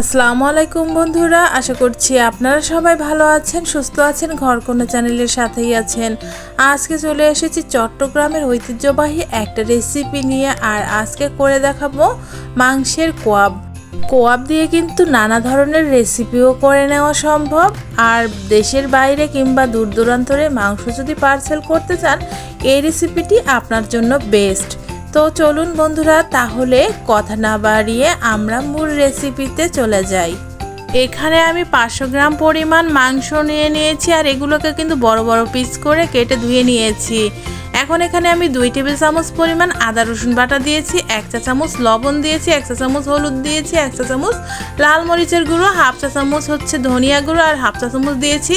আসসালামু আলাইকুম বন্ধুরা, আশা করছি আপনারা সবাই ভালো আছেন, সুস্থ আছেন ঘরকোনা চ্যানেলের সাথেই আছেন। আজকে চলে এসেছি চট্টগ্রামের ঐতিহ্যবাহী একটা রেসিপি নিয়ে আর আজকে করে দেখাবো মাংসের কোয়াব। কোয়াব দিয়ে কিন্তু নানা ধরনের রেসিপিও করে নেওয়া সম্ভব। আর দেশের বাইরে কিংবা দূর দূরান্তরে মাংস যদি পার্সেল করতে চান, এই রেসিপিটি আপনার জন্য বেস্ট তো চলুন বন্ধুরা, তাহলে কথা না বাড়িয়ে আমরা মূল রেসিপিতে চলে যাই। এখানে আমি পাঁচশো গ্রাম পরিমাণ মাংস নিয়ে নিয়েছি আর এগুলোকে কিন্তু বড় বড় পিস করে কেটে ধুয়ে নিয়েছি। এখন এখানে আমি দুই টেবিল চামচ পরিমাণ আদা, রসুন বাটা দিয়েছি, এক চা চামচ লবণ দিয়েছি, এক চা চামচ হলুদ দিয়েছি, এক চা চামচ লাল মরিচের গুঁড়ো, হাফ চা চামচ হচ্ছে ধনিয়া গুঁড়ো আর হাফ চা চামচ দিয়েছি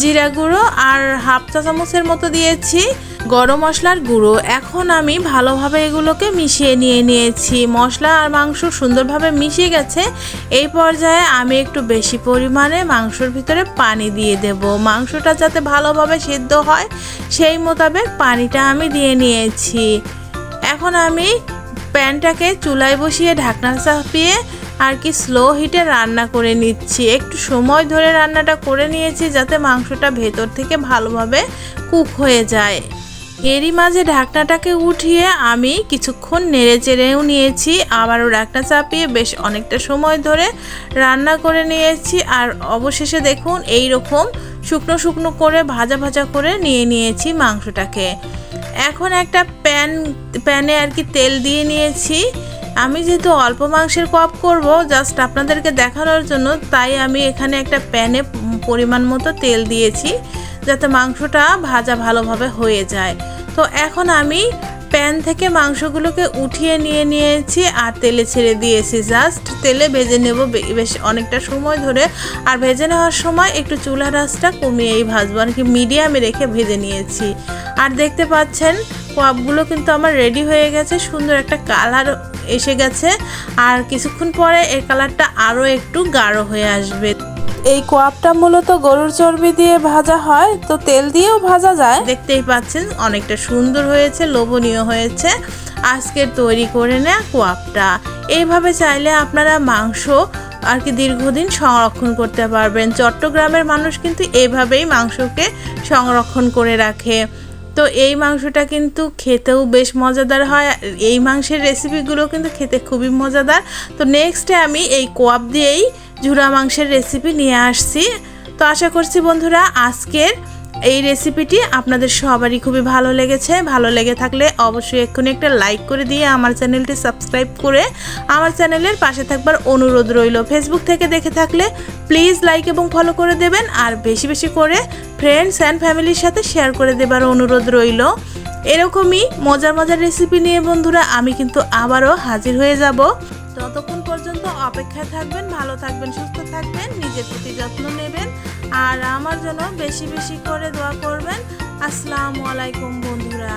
জিরা গুঁড়ো আর হাফ চা চামচের মতো দিয়েছি গরম মশলার গুঁড়ো। এখন আমি ভালোভাবে এগুলোকে মিশিয়ে নিয়ে নিয়েছি। মশলা আর মাংস সুন্দরভাবে মিশে গেছে। এই পর্যায়ে আমি একটু বেশি পরিমাণে মাংসর ভিতরে পানি দিয়ে দেব। মাংসটা যাতে ভালোভাবে সিদ্ধ হয়, সেই মোতাবেক পানিটা আমি দিয়ে নিয়েছি। এখন আমি প্যানটাকে চুলায় বসিয়ে ঢাকনা চাপিয়ে আর কি স্লো হিটে রান্না করে নিচ্ছি। একটু সময় ধরে রান্নাটা করে নিয়েছি যাতে মাংসটা ভেতর থেকে ভালোভাবে কুক হয়ে যায়। এরই মাঝে ঢাকনাটাকে উঠিয়ে আমি কিছুক্ষণ নেড়ে চেড়েও নিয়েছি। আবারও ঢাকনা চাপিয়ে বেশ অনেকটা সময় ধরে রান্না করে নিয়েছি। আর অবশেষে দেখুন এই রকম শুকনো শুকনো করে ভাজা ভাজা করে নিয়ে নিয়েছি মাংসটাকে। এখন একটা প্যান, প্যানে আর কি তেল দিয়ে নিয়েছি। আমি যেহেতু অল্প মাংসের কপ করব জাস্ট আপনাদেরকে দেখানোর জন্য, তাই আমি এখানে একটা প্যানে পরিমাণ মতো তেল দিয়েছি। যাতে মাংসটা ভাজা ভালোভাবে হয়ে যায়। তো এখন আমি প্যান থেকে মাংসগুলোকে উঠিয়ে নিয়ে নিয়েছি আর তেলে ছেড়ে দিয়েছি। জাস্ট তেলে ভেজে নেব বেশ অনেকটা সময় ধরে। আর ভেজে নেওয়ার সময় একটু চুলা রাসটা কমিয়েই ভাজবো, আর কি মিডিয়ামে রেখে ভেজে নিয়েছি। আর দেখতে পাচ্ছেন কোয়াবগুলো কিন্তু আমার রেডি হয়ে গেছে, সুন্দর একটা কালার এসে গেছে। আর কিছুক্ষণ পরে এর কালারটা আরও একটু গাঢ় হয়ে আসবে। এই কোয়াবটা মূলত গরুর চর্বি দিয়ে ভাজা হয়, তো তেল দিয়েও ভাজা যায়। দেখতেই পাচ্ছেন, অনেকটা সুন্দর হয়েছে, লোভনীয় হয়েছে। আজকের তৈরি করে নেয়া কোয়াবটা। এইভাবে চাইলে আপনারা মাংস আর কি দীর্ঘদিন সংরক্ষণ করতে পারবেন। চট্টগ্রামের মানুষ কিন্তু এভাবেই মাংসকে সংরক্ষণ করে রাখে। তো এই মাংসটা কিন্তু খেতেও বেশ মজাদার হয়। এই মাংসের রেসিপিগুলো কিন্তু খেতে খুবই মজাদার। তো নেক্সটে আমি এই কোয়াব দিয়েই ঝুরা মাংসের রেসিপি নিয়ে আসছি। তো আশা করছি বন্ধুরা, আজকের এই রেসিপিটি আপনাদের সবারই খুবই ভালো লেগেছে। ভালো লেগে থাকলে অবশ্যই এক্ষুনি একটা লাইক করে দিয়ে আমার চ্যানেলটি সাবস্ক্রাইব করে আমার চ্যানেলের পাশে থাকবার অনুরোধ রইল। ফেসবুক থেকে দেখে থাকলে প্লিজ লাইক এবং ফলো করে দেবেন আর বেশি বেশি করে ফ্রেন্ডস অ্যান্ড ফ্যামিলির সাথে শেয়ার করে দেবার অনুরোধ রইল। এরকমই মজার মজার রেসিপি নিয়ে বন্ধুরা আমি কিন্তু আবারও হাজির হয়ে যাব। ততক্ষণ পর্যন্ত অপেক্ষায় থাকবেন, ভালো থাকবেন, সুস্থ থাকবেন, নিজের প্রতি যত্ন নেবেন। আর আমার জন্য বেশি বেশি করে দোয়া করবেন। আসসালামু আলাইকুম, বন্ধুরা।